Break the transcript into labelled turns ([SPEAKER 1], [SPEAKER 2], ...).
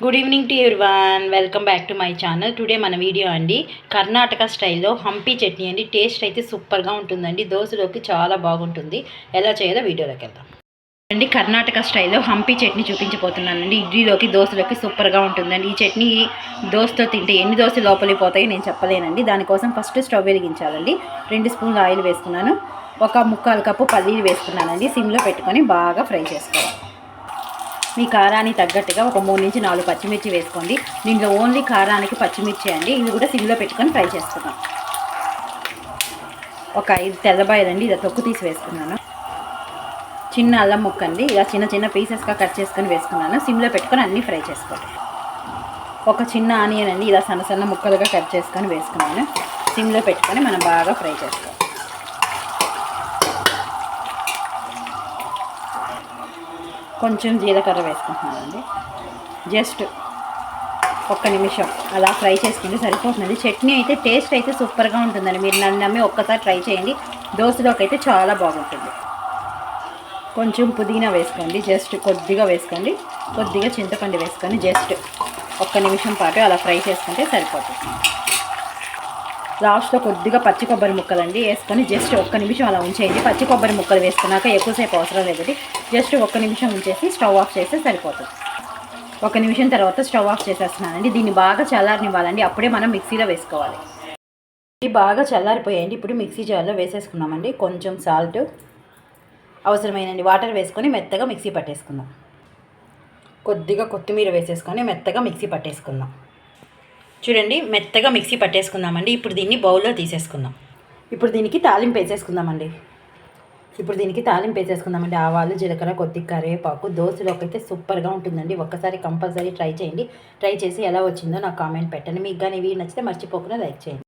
[SPEAKER 1] Good evening to one welcome back to my channel today మన video అండి. కర్ణాటక స్టైల్లో హంపీ చట్నీ అండి. టేస్ట్ అయితే సూపర్గా ఉంటుందండి. దోశలోకి చాలా బాగుంటుంది. ఎలా చేయాలో వీడియోలోకి వెళ్దాం. అండి కర్ణాటక స్టైల్లో హంపీ చట్నీ చూపించబోతున్నానండి. ఇడ్లీలోకి దోశలోకి సూపర్గా ఉంటుందండి. ఈ చట్నీ దోశతో తింటే ఎన్ని దోశలు లోపలికి పోతాయో నేను చెప్పలేనండి. దానికోసం ఫస్ట్ స్టవ్ వెలిగించాలండి. రెండు స్పూన్లు ఆయిల్ వేసుకున్నాను. ఒక ముక్కాలు కప్పు పల్లీలు వేసుకున్నానండి. సిమ్లో పెట్టుకొని బాగా ఫ్రై చేసుకోవాలి. మీ కారానికి తగ్గట్టుగా ఒక మూడు నుంచి నాలుగు పచ్చిమిర్చి వేసుకోండి. దీంట్లో ఓన్లీ కారానికి పచ్చిమిర్చి అండి. ఇవి కూడా సిమ్లో పెట్టుకొని ఫ్రై చేసుకుందాం. ఒక ఐదు తెల్లబాయలండి. ఇలా తొక్కు తీసి వేసుకున్నాను. చిన్న అల్లం ముక్క అండి ఇలా చిన్న చిన్న పీసెస్గా కట్ చేసుకొని వేసుకున్నాను. సిమ్లో పెట్టుకొని అన్నీ ఫ్రై చేసుకోండి. ఒక చిన్న ఆనియన్ అండి. ఇలా సన్న సన్న ముక్కలుగా కట్ చేసుకొని వేసుకున్నాను. సిమ్లో పెట్టుకొని మనం బాగా ఫ్రై చేసుకోవాలి. కొంచెం జీలకర్ర వేసుకుంటున్నానండి. జస్ట్ ఒక్క నిమిషం అలా ఫ్రై చేసుకుంటే సరిపోతుంది చట్నీ అయితే టేస్ట్ అయితే సూపర్గా ఉంటుందండి. మీరు నన్ను నమ్మి ఒక్కసారి ట్రై చేయండి. దోశలోకి అయితే చాలా బాగుంటుంది. కొంచెం పుదీనా వేసుకోండి. జస్ట్ కొద్దిగా వేసుకోండి. కొద్దిగా చింతపండు వేసుకొని జస్ట్ ఒక్క నిమిషం పాటు అలా ఫ్రై చేసుకుంటే సరిపోతుంది. లాస్ట్లో కొద్దిగా పచ్చి కొబ్బరి ముక్కలండి వేసుకొని జస్ట్ ఒక్క నిమిషం అలా ఉంచేయండి. పచ్చి కొబ్బరి ముక్కలు వేసుకున్నాక ఎక్కువసేపు అవసరం లేదండి జస్ట్ ఒక్క నిమిషం ఉంచేసి స్టవ్ ఆఫ్ చేస్తే సరిపోతుంది. ఒక నిమిషం తర్వాత స్టవ్ ఆఫ్ చేసేస్తున్నానండి. దీన్ని బాగా చల్లారనివ్వాలండి. అప్పుడే మనం మిక్సీలో వేసుకోవాలి. ఇది బాగా చల్లారిపోయాయండి. ఇప్పుడు మిక్సీ జార్లో వేసేసుకున్నామండి. కొంచెం సాల్ట్ అవసరమైనండి. వాటర్ వేసుకొని మెత్తగా మిక్సీ పట్టేసుకుందాం. కొద్దిగా కొత్తిమీర వేసేసుకొని మెత్తగా మిక్సీ పట్టేసుకుందాం. చూడండి మెత్తగా మిక్సీ పట్టేసుకుందామండి. ఇప్పుడు దీన్ని బౌల్లో తీసేసుకుందాం. ఇప్పుడు దీనికి తాలింపు వేసేసుకుందామండి. ఇప్పుడు దీనికి తాలింపు వేసేసుకుందామండి. ఆవాలు జీలకర్ర కొద్ది కరివేపాకు దోశలోకైతే సూపర్గా ఉంటుందండి. ఒక్కసారి కంపల్సరీ ట్రై చేయండి. ట్రై చేసి ఎలా వచ్చిందో నాకు కామెంట్ పెట్టండి. మీకు కానీ ఇవి నచ్చితే మర్చిపోకుండా లైక్ చేయండి.